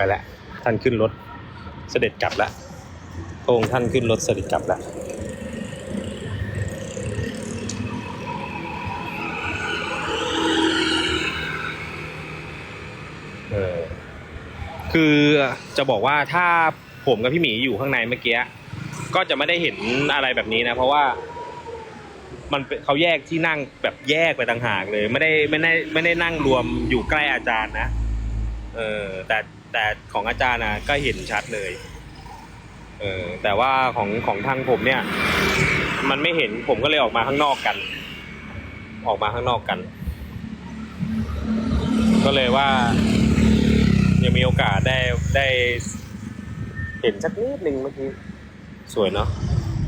ไปแล้ว ท่านขึ้นรถเสด็จกลับแล้วพระองค์ท่านขึ้นรถเสด็จกลับแล้วเออคือจะบอกว่าถ้าผมกับพี่หมีอยู่ข้างในเมื่อกี้ก็จะไม่ได้เห็นอะไรแบบนี้นะ เพราะว่ามันเป็นเขาแยกที่นั่งแบบแยกไปต่างหากเลย ไม่ได้ไม่ได้ไม่ได้นั่งรวมอยู่ใกล้อาจารย์นะ เออแต่ แต่ของอาจารย์นะก็เห็นชัดเลย เออแต่ว่าของของทางผมเนี่ย มันไม่เห็นผมก็เลยออกมาข้างนอกกัน ออกมาข้างนอกกัน ก็เลยว่า ยังมีโอกาสได้ได้ เห็นสักนิดหนึ่งเมื่อกี้สวยเนาะ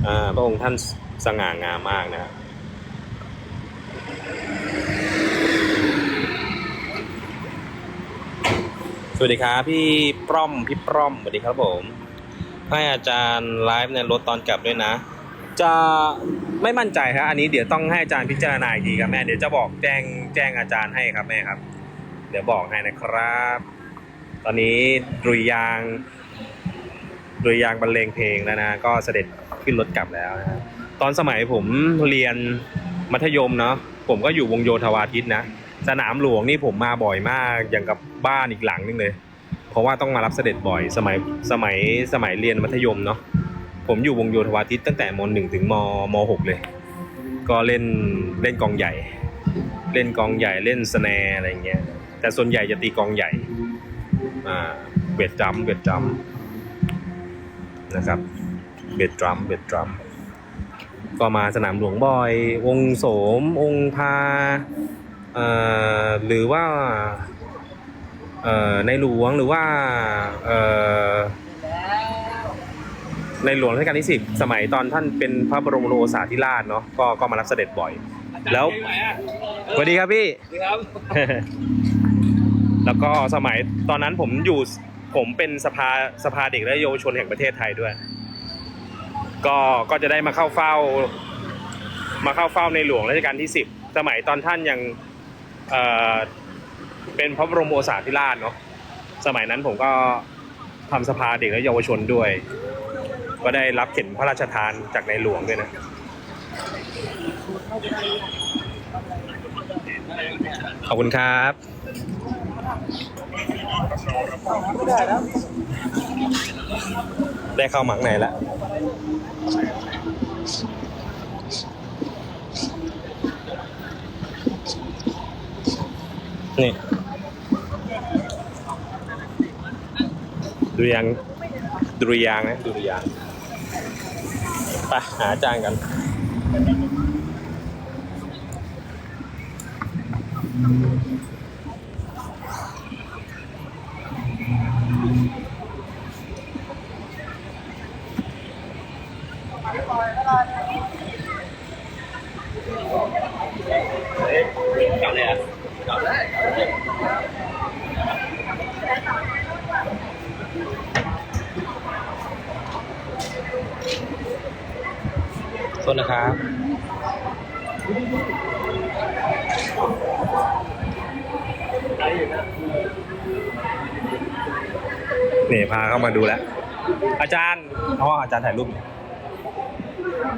อ่าพระองค์ท่านสง่างามมากนะครับ วัสดีครับพี่ปล้อมพี่ปล้อมสวัสดีครับผม ให้อาจารย์ไลฟ์ในรถตอนกลับด้วยนะ จะไม่มั่นใจครับอันนี้เดี๋ยวต้องให้อาจารย์พิจารณาอีกทีครับแม่เดี๋ยวจะบอกแจ้งแจ้งอาจารย์ให้ครับแม่ครับ เดี๋ยวบอกให้นะครับ ตอนนี้ดุริยางค์ดุริยางบรรเลงเพลงแล้วนะ ก็เสด็จขึ้นรถกลับแล้วนะตอนสมัยผมเรียนมัธยมเนาะผมก็อยู่วงโยธวาทิตนะ สนามหลวงนี่ผมมาบ่อยมากอย่างกับบ้านอีกหลังนึงเลย เพราะว่าต้องมารับเสด็จบ่อยสมัยสมัยสมัยเรียนมัธยมเนาะผมอยู่วงโยธวาทิตตั้งแต่มหนึ่งถึงมมหกเลย ก็เล่นเล่นกองใหญ่ เล่นกองใหญ่เล่นสแนอะไรเงี้ยแต่ส่วนใหญ่จะตีกองใหญ่อ่าเบดดรัมเบดดรัมนะครับเบดดรัมเบดดรัมก็มาสนามหลวงบ่อย องค์โสม องค์พา หรือว่าในหลวงหรือว่าในหลวงรัชกาลที่สิบสมัยตอนท่านเป็นพระบรมโอรสาธิราชเนาะก็ก็มารับเสด็จบ่อย แล้วสวัสดีครับพี่ครับแล้วก็สมัยตอนนั้นผมอยู่ผมเป็นสภาสภาเด็กและเยาวชนแห่งประเทศไทยด้วย ก็ก็จะได้มาเข้าเฝ้า มาเข้าเฝ้าในหลวงรัชกาลที่สิบสมัยตอนท่านยัง เป็นพระบรมโอรสาธิราชเนาะสมัยนั้นผมก็ทำสภาเด็กและเยาวชนด้วย ก็ได้รับเข็มพระราชทานจากในหลวงด้วยนะขอบคุณครับได้เข้าหมาข้างในแล้ว นี่ดูยังดูยางนะดูยางไปหาอาจารย์กันกลับเลยอะกลับได้ โทษนะครับ นี่พาเข้ามาดูแล้ว อาจารย์อ๋ออาจารย์ถ่ายรูปเนี่ย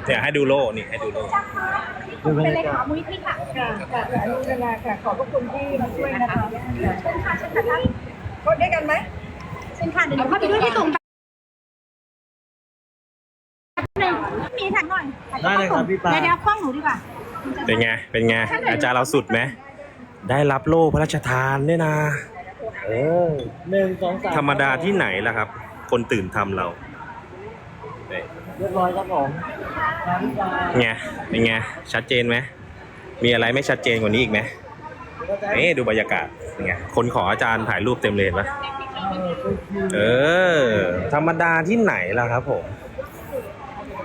เนี่ยให้ดูโล่นี่ให้ดูโล่เป็นเลขามูลนิธิค่ะค่ะค่ะค่ะอนุเวลาค่ะ ขอบพระคุณที่มาช่วยนะคะเชิญค่ะเชิญค่ะท่านกดด้วยกันไหมเชิญค่ะเดี๋ยวเข้าไปด้วยที่ตรงมีถ่ายหน่อยได้เลยครับพี่ปาเดี๋ยวเดี๋ยวกล้องหนูดีกว่า เป็นไง เป็นไง อาจารย์เราสุดไหม ได้รับโล่พระราชทานด้วยนะเออหนึ่งสองสามธรรมดาที่ไหนล่ะครับ คนตื่นทำเรานี่เรียบร้อยครับผมครับพี่ปาไงเป็นไง ชัดเจนไหม มีอะไรไม่ชัดเจนกว่านี้อีกไหมเอ๊ดูบรรยากาศเป็นไง คนขออาจารย์ถ่ายรูปเต็มเลยเห็นปะเออ ธรรมดาที่ไหนล่ะครับผม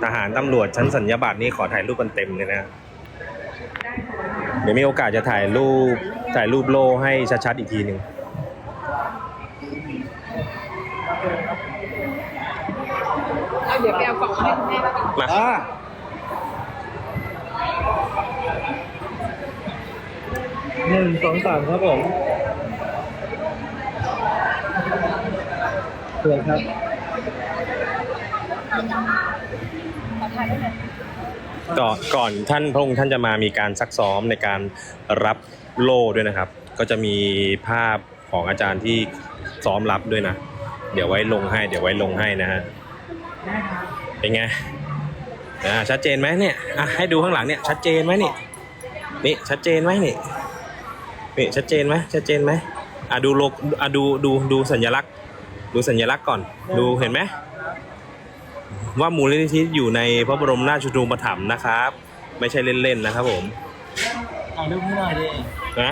ทหารตำรวจชั้นสัญญาบัตรนี่ขอถ่ายรูปกันเต็มเลยนะ เดี๋ยวมีโอกาสจะถ่ายรูปถ่ายรูปโล่ให้ชัดๆอีกทีหนึ่งเดี๋ยวไปเอากล่องให้คุณแม่แล้วกันมาอ่าหนึ่งสองสามครับผมเพื่อนครับขอทานได้ไหม ก่อนก่อนท่านพระองค์ท่านจะมามีการซักซ้อมในการรับโล่ด้วยนะครับ ก็จะมีภาพของอาจารย์ที่ซ้อมรับด้วยนะ เดี๋ยวไว้ลงให้ เดี๋ยวไว้ลงให้นะฮะเป็นไงอ่าชัดเจนไหมเนี่ยอะให้ดูข้างหลังเนี่ยชัดเจนไหมนี่นี่ชัดเจนไหมนี่นี่ชัดเจนไหมชัดเจนไหมอะดูโลกอะดูดูดูสัญลักษณ์ ดูสัญลักษณ์ก่อน ดูเห็นไหม ว่ามูลนิธิอยู่ในพระบรมราชชูปถัมภ์นะครับ ไม่ใช่เล่นๆนะครับผมถ่ายรูปให้หน่อยดินะ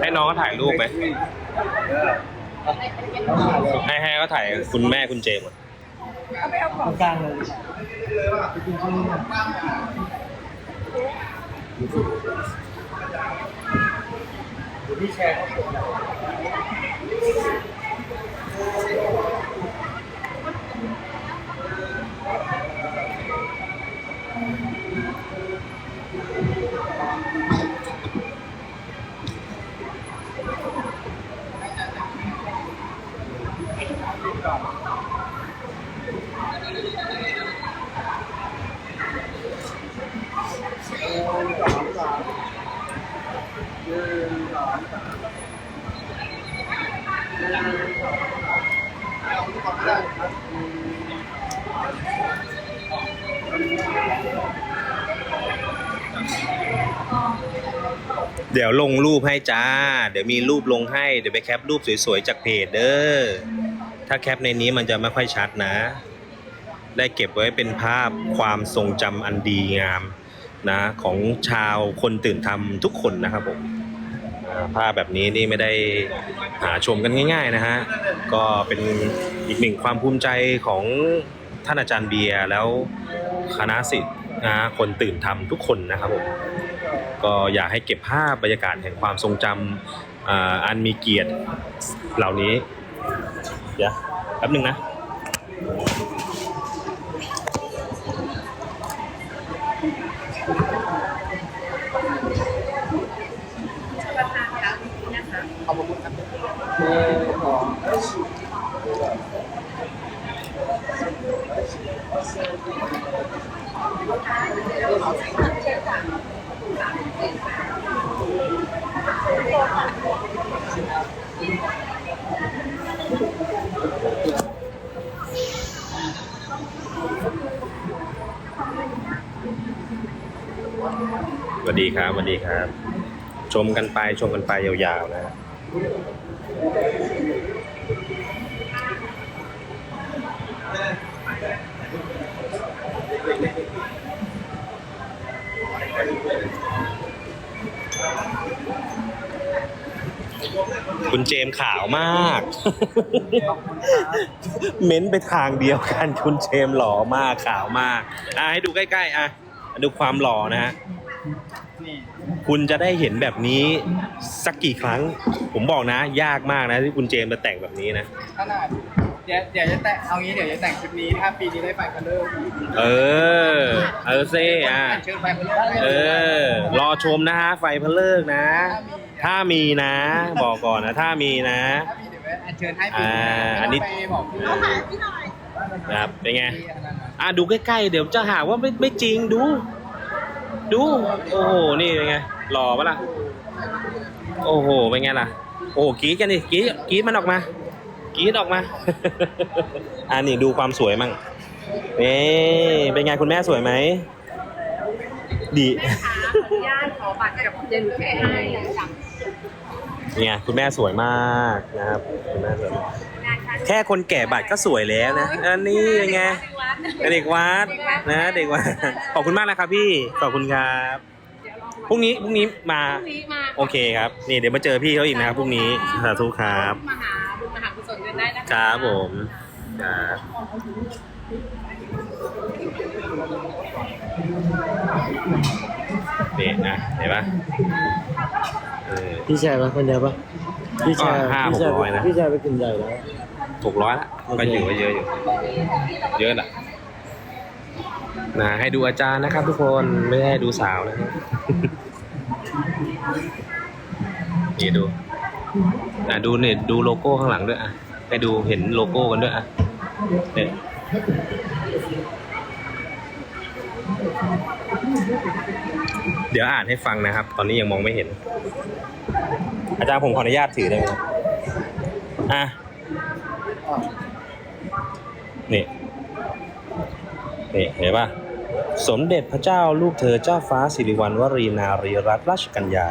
ให้น้องเขาถ่ายรูปไหมต้องถ่ายเลยให้ให้เขาถ่ายคุณแม่คุณเจมส์ก่อน เอาไปเอาขตอรงงกลางเลยไปกินข้าวนี่เดี๋ยวพี่แชร์ เดี๋ยวลงรูปให้จ้า เดี๋ยวมีรูปลงให้ เดี๋ยวไปแคปรูปสวยๆจากเพจเด้อ ถ้าแคปในนี้มันจะไม่ค่อยชัดนะ ได้เก็บไว้เป็นภาพความทรงจำอันดีงามนะ ของชาวคนตื่นทำทุกคนนะครับผม ภาพแบบนี้นี่ไม่ได้หาชมกันง่าย ๆนะฮะ ก็เป็นอีกหนึ่งความภูมิใจของท่านอาจารย์เบียร์แล้วคณะสิทธิ์นะคนตื่นทำทุกคนนะครับผมก็อยากให้เก็บภาพบรรยากาศแห่งความทรงจำอ,อันมีเกียรติเหล่านี้ เดี๋ยวแป๊บหนึงนะ เออขอ สวัสดีครับสวัสดีครับ ชมกันไปชมกันไปยาวๆนะ คุณเจมส์ขาวมาก เม้นไปทางเดียวกันคุณเจมส์หล่อมากขาวมากอะให้ดูใกล้ๆอะดูความหล่อนะฮะนี่คุณจะได้เห็นแบบนี้สักกี่ครั้ง ผมบอกนะ ยากมากนะที่คุณเจมส์จะแต่งแบบนี้นะขนาด เดี๋ยวเดี๋ยวจะแต่งเอางี้เดี๋ยวจะแต่งชุดนี้ถ้าปีนี้ได้ไฟคัลเลอร์เออ เออเซ่อะ เชิญไฟคัลเลอร์เออ รอชมนะฮะ ไฟเพลิกนะ ถ้ามีนะ บอกก่อนนะ ถ้ามีนะ ถ้ามีเดี๋ยวอัญเชิญให้ปีอ่านี้อันนี้ไม่ต้องไปบอกพี่เอาหาพี่หน่อยนะครับเป็นไงที่อันนั้นนะอะดูใกล้ๆ เดี๋ยวจะหาว่าไม่ไม่จริงดู ดู โอ้โห นี่เป็นไง หล่อปะล่ะ โอ้โห เป็นไงล่ะ โอ้โหกรีดกันดิกรีดกรีดมันออกมา กรีดออกมา อ่านี่ดูความสวยมั่งนี่เป็นไงคุณแม่สวยไหม ดีขออนุญาตขอบัตรกับเจนแค่ให้จากเนี่ยคุณแม่สวยมากนะครับคุณแม่สวยมากงานการแค่คนแก่บัตรก็สวยแล้วนะอันนี้เป็นไง เด็กวัดนะ เด็กวัด ขอบคุณมากนะครับพี่ ขอบคุณครับพรุ่งนี้พรุ่งนี้มา พรุ่งนี้มาโอเคครับ นี่เดี๋ยวมาเจอพี่เขาอีกนะครับพรุ่งนี้สาธุครับ มาหาบุญมหา กุศลกันได้นะคะครับผมครับนี่นะเห็นปะเออ พี่แชร์มาคนเดียวปะพี่ชายก็ห้าพี่ชายหกร้อยนะ พี่ชายไปกินใหญ่แล้ว หกร้อยละโอเค ก็อยู่ก็เยอะอยู่ เยอะแหละนะให้ดูอาจารย์นะครับทุกคนไม่ได้ให้ดูสาวนะครับ นี่ดูอะดูเนี่ยดูโลโก้ข้างหลังด้วยอะ ให้ดูเห็นโลโก้กันด้วยอะเนี่ยเดี๋ยวอ่านให้ฟังนะครับ ตอนนี้ยังมองไม่เห็น อาจารย์ผมขออนุญาตถือได้ไหมครับอะนี่นี่เห็นปะสมเด็จพระเจ้าลูกเธอเจ้าฟ้าสิริวัณวรีนารีรัตนราชกัญญา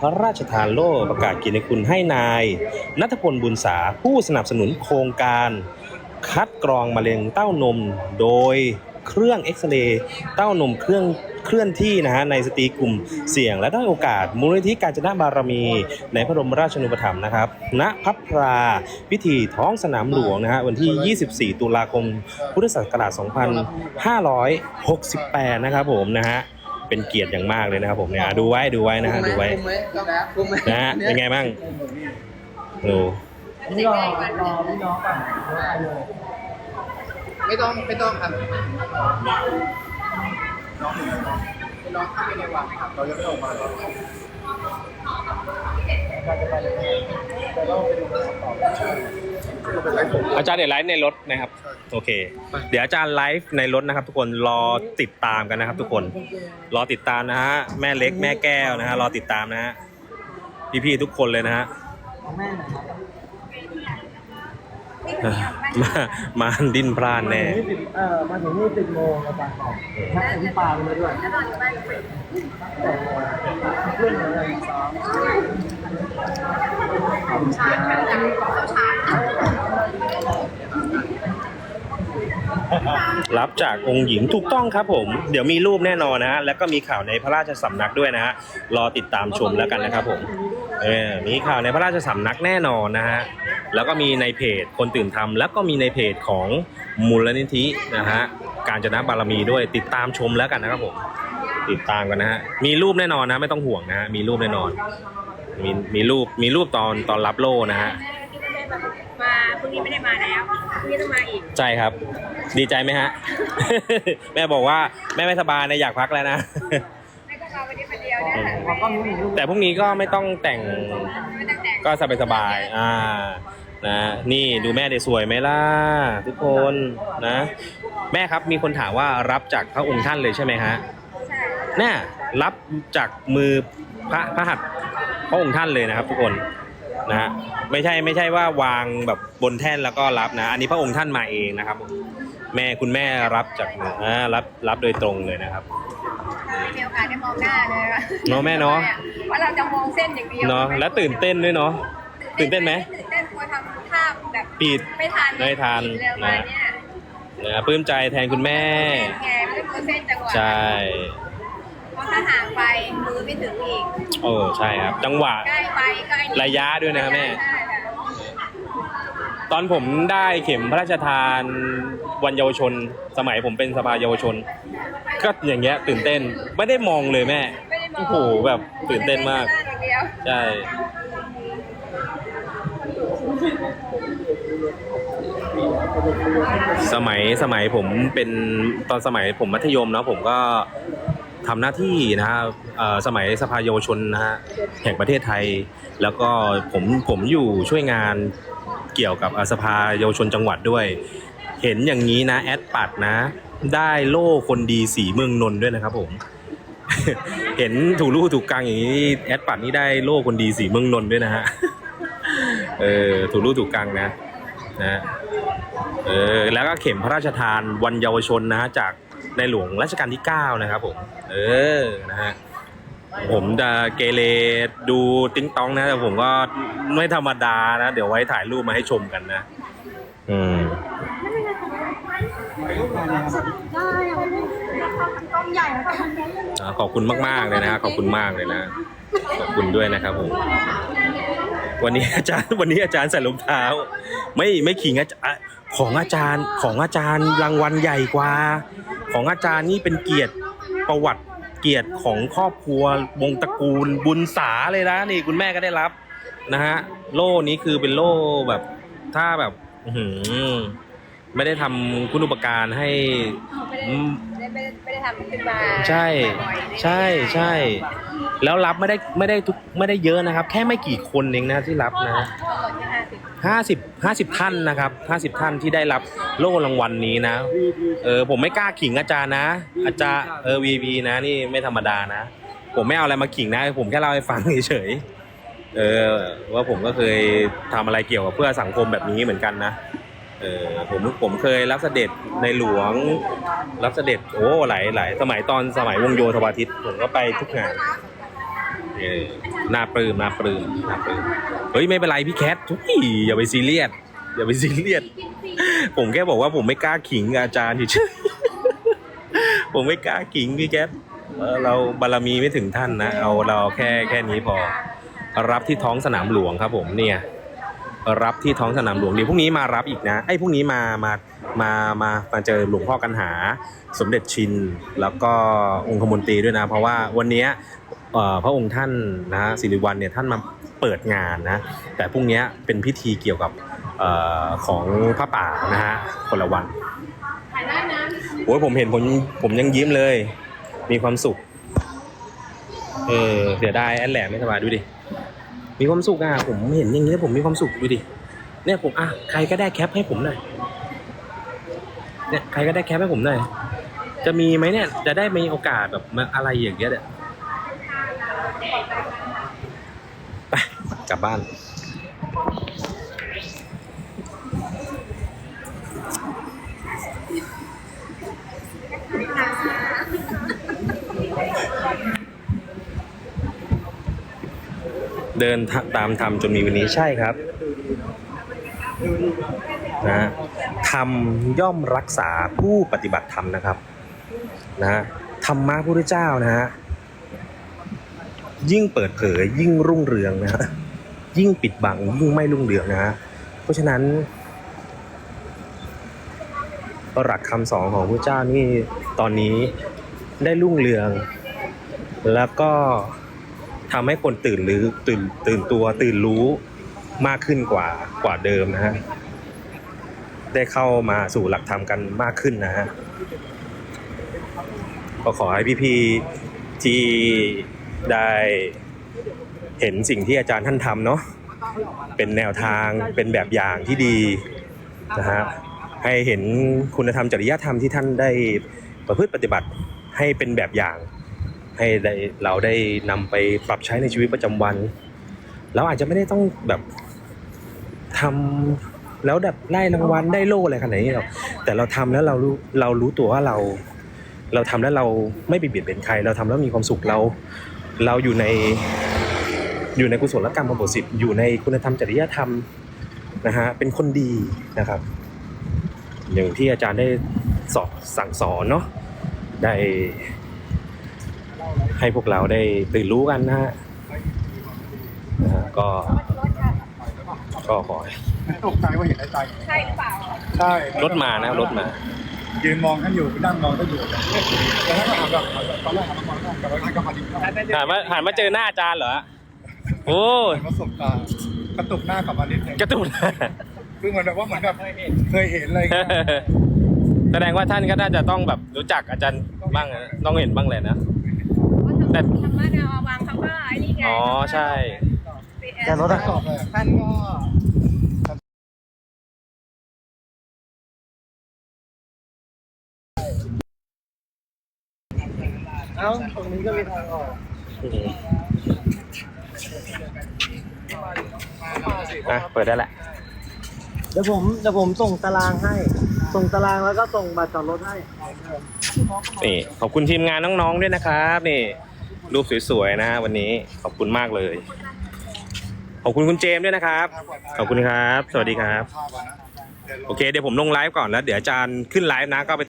พระราชทานโล่ประกาศเกียรติคุณให้นายนัทพลบุญสาผู้สนับสนุนโครงการ คัดกรองมะเร็งเต้านม โดยเครื่องเอ็กซเรย์เต้านมเครื่องเคลื่อนที่นะฮะในสตรีกลุ่มเสี่ยงและด้อยโอกาส มูลนิธิการจนาบารมี ในพระบรมราชนูปถัมภ์นะครับณพัพราพิธีท้องสนามหลวงนะฮะวันที่ 24 ตุลาคม พุทธศักราช 2568 นะครับผมนะฮะ เป็นเกียรติอย่างมากเลยนะครับผมเนี่ยอะดูไว้ดูไว้นะฮะดูไว้คุ้มไหมนะคุ้มไหมนะฮะเป็นไงบ้างดูนี่รอรอพี่น้องก่อนเอาเลยไม่ต้องไม่ต้องครับน้องเข้าไปในวังครับเราจะไม่ออกมาเราจะไปเลยแต่เราไปดูกันต่อเป็นไรผม อาจารย์เดี๋ยวไลฟ์ในรถนะครับ โอเค เดี๋ยวอาจารย์ไลฟ์ในรถนะครับ ทุกคนรอติดตามกันนะครับ ทุกคนรอติดตามนะฮะแม่เล็กแม่แก้วนะฮะรอติดตามนะฮะพี่ๆทุกคนเลยนะฮะของแม่หน่อยครับมามาดิ้นพลานแน่มาถึงนี่สิบเอ่อมาถึงนี่สิบโมงอาจารย์บอกนัดกับพี่ปาไปเลยด้วยตั้งแต่เรื่องอะไรสอ งขอบคุณครับรับจากองค์หญิงถูกต้องครับผม เดี๋ยวมีรูปแน่นอนนะฮะ แล้วก็มีข่าวในพระราชสำนักด้วยนะฮะ รอติดตามชมแล้วกันนะครับผม เออ มีข่าวในพระราชสำนักแน่นอนนะฮะ แล้วก็มีในเพจคนตื่นทำแล้วก็มีในเพจของมูลนิธินะฮะ การจนะบารมีด้วย ติดตามชมแล้วกันนะครับผม ติดตามกันนะฮะ มีรูปแน่นอนนะ ไม่ต้องห่วงนะฮะ มีรูปแน่นอน มีมีรูปมีรูปตอนตอนรับโล่นะฮะมาพรุ่งนี้ไม่ได้มาแล้วพรุ่งนี้ต้องมาอีกใช่ครับ ดีใจไหมฮะ แม่บอกว่าแม่ไม่สบายนะอยากพักแล้วนะ ไม่ต้องมาวันนี้คนเดียวเนี่ยขอกล้องนี้หนึ่งรูปแต่พรุ่งนี้ก็ไม่ต้องแต่งไม่ต้องแต่งก็สบายสบายๆอ่านะนี่ดูแม่ได้สวยไหมล่ะทุกคนนะ แม่ครับมีคนถามว่ารับจากพระองค์ท่านเลยใช่ไหมฮะใช่เนี่ยรับจากมือพระพระหัตถ์ พระองค์ท่านเลยนะครับ ทุกคนนะฮะไม่ใช่ไม่ใช่ว่าวางแบบบนแท่นแล้วก็รับนะ อันนี้พระองค์ท่านมาเองนะครับผมแม่คุณแม่รับจากมืออ่ารับรับโดยตรงเลยนะครับ ไม่มีโอกาสได้มองหน้าเลยอะเนาะแม่เนาะเพราะเราจะมองเส้นอย่างเดียวเนาะและตื่นเต้นด้วยเนาะ ตื่นเต้นไหมตื่นเต้นกลัวทำภาพแบบปิดไม่ทันไม่ทัน เร็วมาเนี่ยนะปลื้มใจแทนคุณแม่ แกไม่ได้กลัวเส้นจังหวะ ใช่ เพราะถ้าห่างไปมือไม่ถึงอีกโอ้ใช่ครับ จังหวะใกล้ไปก็ไอ้นี่ระยะด้วยนะครับแม่ ใช่ค่ะตอนผมได้เข็มพระราชทานวันเยาวชน สมัยผมเป็นสภาเยาวชน ก็อย่างเงี้ยตื่นเต้นไม่ได้มองเลยแม่ไม่ได้มองโอ้โหแบบตื่นเต้นมากอย่างเดียวใช่ สมัยสมัยผมเป็นตอนสมัยผมมัธยมเนาะผมก็ ทำหน้าที่นะฮะเอ่อสมัยสภาเยาวชนนะฮะแห่งประเทศไทย แล้วก็ผมผมอยู่ช่วยงานเกี่ยวกับสภาเยาวชนจังหวัดด้วย เห็นอย่างนี้นะแอดปัดนะ ได้โล่คนดีสีเมืองนนท์ด้วยนะครับผมเห็นถูกลู่ถูกกลางอย่างนี้แอดปัดนี่ได้โล่คนดีสีเมืองนนท์ด้วยนะฮะเออถูกลู่ถูกกลางนะนะเออแล้วก็เข็มพระราชทานวันเยาวชนนะฮะจาก ในหลวงรัชกาลที่ 9 นะครับผม เออ นะฮะ ผมจะเกเรดูติ้งต้องนะ แต่ผมก็ไม่ธรรมดานะ เดี๋ยวไว้ถ่ายรูปมาให้ชมกันนะ อืมได้อะกล้องใหญ่ขอบคุณมาก ๆ เลยนะ ขอบคุณมากเลยนะ ขอบคุณด้วยนะครับผม วันนี้อาจารย์ วันนี้อาจารย์ใส่รองเท้า ไม่ ไม่ขิงอาจารย์ของอาจารย์ของอาจารย์รางวัลใหญ่กว่า ของอาจารย์นี่เป็นเกียรติประวัติเกียรติของครอบครัววงตระกูลบุญสาเลยนะนี่คุณแม่ก็ได้รับนะฮะโล่นี้คือเป็นโล่แบบถ้าแบบ อืไม่ได้ทำคุณอุปการให้ ไม่ได้อืมไม่ได้ไม่ได้ไม่ได้ทำขึ้นมาใช่บ่อยๆใช่ใช่ แล้วรับไม่ได้ไม่ได้ทุกไม่ได้เยอะนะครับ แค่ไม่กี่คนเองนะที่รับนะ ก็ลดที่ห้าสิบห้าสิบห้าสิบท่านนะครับห้าสิบท่านที่ได้รับโล่รางวัลนี้นะ เออผมไม่กล้าขิงอาจารย์นะ อาจารย์เออวีพีนะนี่ไม่ธรรมดานะ ผมไม่เอาอะไรมาขิงนะ ผมแค่เล่าให้ฟังเฉยๆเออว่าผมก็เคยทำอะไรเกี่ยวกับเพื่อสังคมแบบนี้เหมือนกันนะ เออผมผมเคยรับเสด็จในหลวง รับเสด็จโอ้หลายหลายสมัยตอนสมัยวงโยธวาทิตผมก็ไปทุกงานเออน่าปลื้มน่าปลื้มน่าปลื้มเฮ้ยไม่เป็นไรพี่แคททุกทีอย่าไปซีเรียสอย่าไปซีเรียสผมแค่บอกว่าผมไม่กล้าขิงอาจารย์เฉยๆผมไม่กล้าขิงพี่แก๊ปเออเราบารมีไม่ถึงท่านนะ เอาเราแค่แค่นี้พอ รับที่ท้องสนามหลวงครับผมเนี่ย รับที่ท้องสนามหลวงเดี๋ยวพรุ่งนี้มารับอีกนะไอ้ยพรุ่งนี้มามามามามาเจอหลวงพ่อกันหา สมเด็จชิน แล้วก็องคมนตรีด้วยนะ เพราะว่าวันเนี้ยเอ่อพระองค์ท่านนะสิริวัลเนี่ยท่านมาเปิดงานนะแต่พรุ่งเนี้ยเป็นพิธีเกี่ยวกับเอ่อของพระป่านะฮะคนละวันโอ้ยผมเห็นผมผมยังยิ้มเลย มีความสุข เออเสียดายแอนแหลมไม่สบายดูดิ มีความสุขอะผมเห็นอย่างนี้แล้วผมมีความสุขดูดิเนี่ยผมอะใครก็ได้แคปให้ผมหน่อยเนี่ยใครก็ได้แคปให้ผมหน่อยจะมีไหมเนี่ย จะได้มีโอกาสแบบมาอะไรอย่างเงี้ยเนี่ยไปกลับบ้าน เดินตามธรรมจนมีวันนี้ใช่ครับนะธรรมย่อมรักษาผู้ปฏิบัติธรรมนะครับนะธรรมะพระพุทธเจ้านะฮะยิ่งเปิดเผยยิ่งรุ่งเรืองนะฮะยิ่งปิดบังยิ่งไม่รุ่งเรืองนะฮะเพราะฉะนั้นหลักคำสอนของพระเจ้านี่ตอนนี้ได้รุ่งเรือง แล้วก็ ทำให้คนตื่นหรือตื่นตื่นตัวตื่นรู้มากขึ้นกว่ากว่าเดิมนะฮะได้เข้ามาสู่หลักธรรมกันมากขึ้นนะฮะก็ขอให้พี่ๆที่ได้เห็นสิ่งที่อาจารย์ท่านทำเนาะเป็นแนวทางเป็นแบบอย่างที่ดีนะฮะให้เห็นคุณธรรมจริยธรรมที่ท่านได้ประพฤติปฏิบัติให้เป็นแบบอย่าง ให้ได้เราได้นำไปปรับใช้ในชีวิตประจำวันเราอาจจะไม่ได้ต้องแบบทำแล้วแบบไล่รางวัลได้โล่อะไรขนาดนี้หรอกแต่เราทำแล้วเรารู้เรารู้ตัวว่าเรา เราทำแล้วเราไม่ไปเบียดเบียนใคร เราทำแล้วมีความสุขเรา เราอยู่ในอยู่ในกุศลกรรมบสิทธิ์อยู่ในคุณธรรมจริยธรรมนะฮะเป็นคนดีนะครับ อย่างที่อาจารย์ได้สอนสั่งสอนเนาะได้ ให้พวกเราได้ตื่นรู้กันนะฮะนะฮะก็ก็ขอให้ตกใจว่าเห็นอะไรใช่หรือเปล่า ใช่รถมานะรถมายืนมองท่านอยู่นั่งมองท่านอยู่แล้วท่านก็ถามแบบตอนแรกถามมองท่านกับท่านก็มาดีท่านหันมาหันมาเจอหน้าอาจารย์เหรอโอ้ยประสบการณ์กระตุกหน้ากลับมานิดนึงกระตุ้นคือเหมือนแบบว่าเหมือนแบบเคยเห็นอะไรอย่างเงี้ยแสดงว่าท่านก็น่าจะต้องแบบรู้จักอาจารย์บ้างนะต้องเห็นบ้างแหละนะ แต่ธรรมะดาววางเขาก็ไอ้นี่ไงอ๋อใช่ แต่รถอะสอบเลยท่านก็เอ้าตรงนี้ก็มีทางออกอะเปิดได้แหละ เดี๋ยวผมเดี๋ยวผมส่งตารางให้ ส่งตารางแล้วก็ส่งบัตรจอดรถให้ นี่ขอบคุณทีมงานน้องๆด้วยนะครับ นี่ รูปสวยๆนะวันนี้ขอบคุณมากเลย ขอบคุณคุณเจมส์ด้วยนะครับ ขอบคุณครับ สวัสดีครับ โอเคเดี๋ยวผมลงไลฟ์ก่อนแล้ว เดี๋ยวอาจารย์ขึ้นไลฟ์นะก็ไป